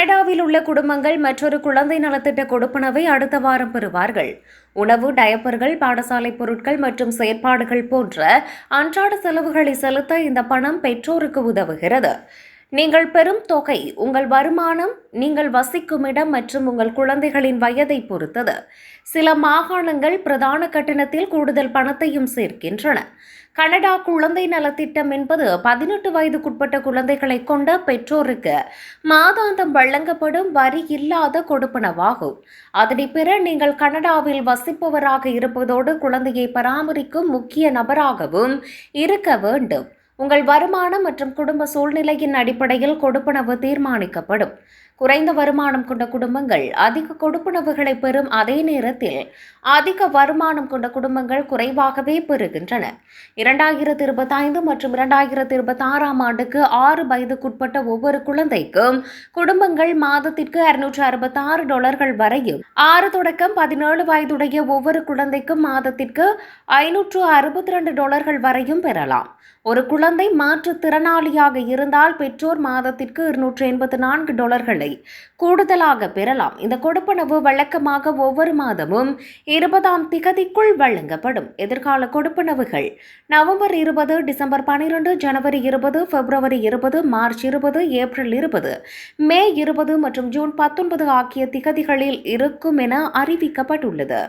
கனடாவில் உள்ள குடும்பங்கள் மற்றொரு குழந்தை நலத்திட்ட கொடுப்பனவை அடுத்த வாரம் பெறுவார்கள். உணவு டயப்பர்கள் பாடசாலை பொருட்கள் மற்றும் செயற்பாடுகள் போன்ற அன்றாட செலவுகளை செலுத்த இந்த பணம் பெற்றோருக்கு உதவுகிறது. நீங்கள் பெறும் தொகை உங்கள் வருமானம் நீங்கள் வசிக்கும் இடம் மற்றும் உங்கள் குழந்தைகளின் வயதை பொறுத்தது. சில மாகாணங்கள் பிரதான கட்டணத்தில் கூடுதல் பணத்தையும் சேர்க்கின்றன. கனடா குழந்தை நலத்திட்டம் என்பது பதினெட்டு வயதுக்குட்பட்ட குழந்தைகளை கொண்ட பெற்றோருக்கு மாதாந்தம் வழங்கப்படும் வரி இல்லாத கொடுப்பனவாகும். அதனை பெற நீங்கள் கனடாவில் வசிப்பவராக இருப்பதோடு குழந்தையை பராமரிக்கும் முக்கிய நபராகவும் இருக்க வேண்டும். உங்கள் வருமானம் மற்றும் குடும்ப சூழ்நிலையின் அடிப்படையில் கொடுப்பனவு தீர்மானிக்கப்படும். குறைந்த வருமானம் கொண்ட குடும்பங்கள் அதிக கொடுப்பனவுகளை பெறும் அதே நேரத்தில் அதிக வருமானம் கொண்ட குடும்பங்கள் குறைவாகவே பெறுகின்றன. இரண்டாயிரத்தி இருபத்தைந்து மற்றும் இரண்டாயிரத்தி இருபத்தி ஆறாம் ஆண்டுக்கு ஆறு வயதுக்குட்பட்ட ஒவ்வொரு குழந்தைக்கும் குடும்பங்கள் மாதத்திற்கு அறுநூற்று அறுபத்தி ஆறு டாலர்கள் வரையும். ஆறு தொடக்கம் பதினேழு வயதுடைய ஒவ்வொரு குழந்தைக்கும் மாதத்திற்கு ஐநூற்று அறுபத்தி ரெண்டு டாலர்கள் வரையும் பெறலாம். ஒரு குழந்தை மாற்றுத்திறனாளியாக இருந்தால் பெற்றோர் மாதத்திற்கு இருநூற்று எண்பத்தி நான்கு டாலர்களை கூடுதலாக பெறலாம். இந்த கொடுப்பனவு வழக்கமாக ஒவ்வொரு மாதமும் இருபதாம் திகதிக்குள் வழங்கப்படும். எதிர்கால கொடுப்பனவுகள் நவம்பர் இருபது டிசம்பர் பனிரெண்டு ஜனவரி இருபது பிப்ரவரி இருபது மார்ச் இருபது ஏப்ரல் இருபது மே இருபது மற்றும் ஜூன் பத்தொன்பது ஆகிய திகதிகளில் இருக்கும் என அறிவிக்கப்பட்டுள்ளது.